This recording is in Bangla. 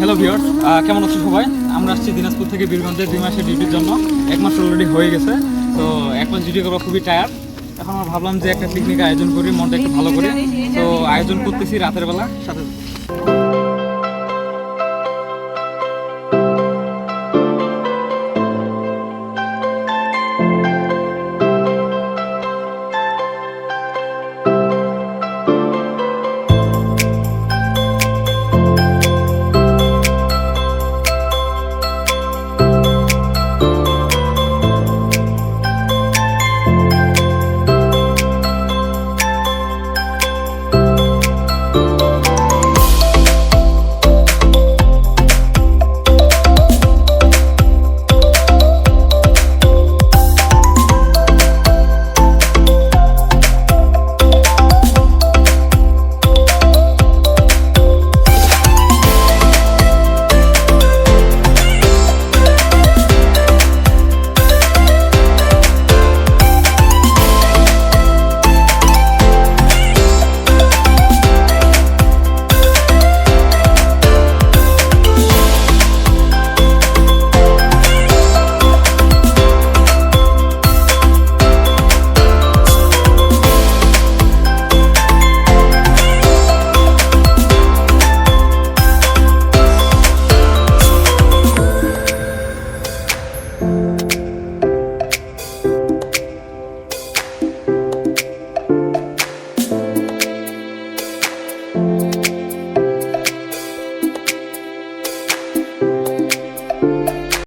হ্যালো ভিওর্স কেমন আছো সবাই? আমরা আসছি দিনাজপুর থেকে বীরগঞ্জে দুই মাসের ডিউটির জন্য। এক মাস অলরেডি হয়ে গেছে, তো এক মাস ডিউটি করা খুবই টায়ার এখন আমরা ভাবলাম যে একটা পিকনিক আয়োজন করি, মনটা একটু ভালো করে। তো আয়োজন করতেছি রাতের বেলা, সাথে